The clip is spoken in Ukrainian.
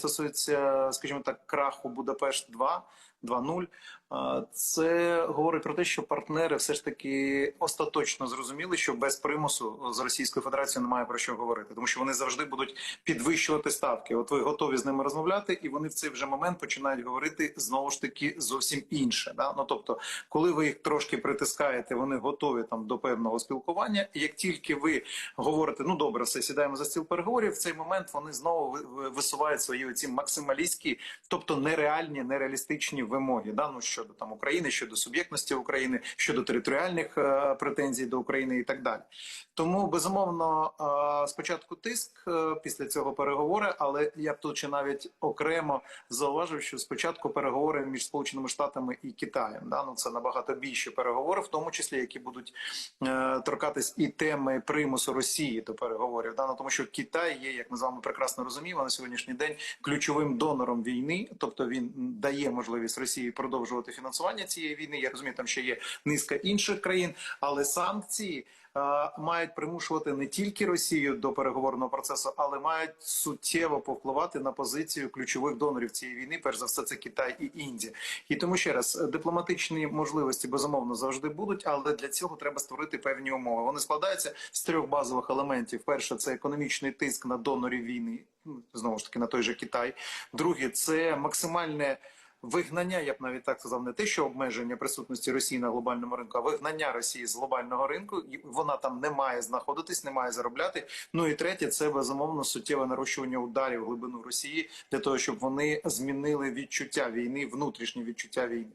стосується, скажімо так, краху Будапешт 2 2.0, е, це говорить про те, що партнери все ж таки остаточно зрозуміли, що без примусу з Російською Федерацією немає про що говорити, тому що вони завжди будуть підвищувати ставки. От ви готові з ними розмовляти, і вони в цей вже момент починають говорити знову ж таки зовсім інше. Да? Ну тобто, коли ви їх трошки притискаєте, вони готові там до певного спілкування. І як тільки ви говорите, ну добре, все сідаємо за стіл переговорів, в цей момент вони знову ви- ви- висувають свої оці максималістські, тобто нереальні, нереалістичні вимоги. Да? Ну, щодо там України, щодо суб'єктності України, щодо територіальних е, претензій до України і так далі. Тому безумовно е, спочатку тиск, е, після цього переговори, але я б тут ще навіть окремо зауважив, що спочатку переговори між Сполученими Штатами і Китаєм. Да? Ну, це набагато більші переговори, в тому числі які будуть е, торкатись і теми примусу Росії до переговорів. Да? Ну, тому що Китай є, як ми з вами прекрасно розуміємо, на сьогоднішній день ключовим донором війни, тобто він дає можливість Росії продовжувати фінансування цієї війни. Я розумію, там ще є низка інших країн, але санкції. Мають примушувати не тільки Росію до переговорного процесу, але мають суттєво повпливати на позицію ключових донорів цієї війни. Перш за все, це Китай і Індія. І тому ще раз дипломатичні можливості безумовно завжди будуть, але для цього треба створити певні умови. Вони складаються з трьох базових елементів: перше це економічний тиск на донорів війни, знову ж таки на той же Китай. Друге це максимальне. Вигнання, я б навіть так сказав, не те, що обмеження присутності Росії на глобальному ринку, а вигнання Росії з глобального ринку. Вона там не має знаходитись, не має заробляти. Ну і третє, це безумовно суттєве нарощування ударів в глибину Росії для того, щоб вони змінили відчуття війни, внутрішнє відчуття війни.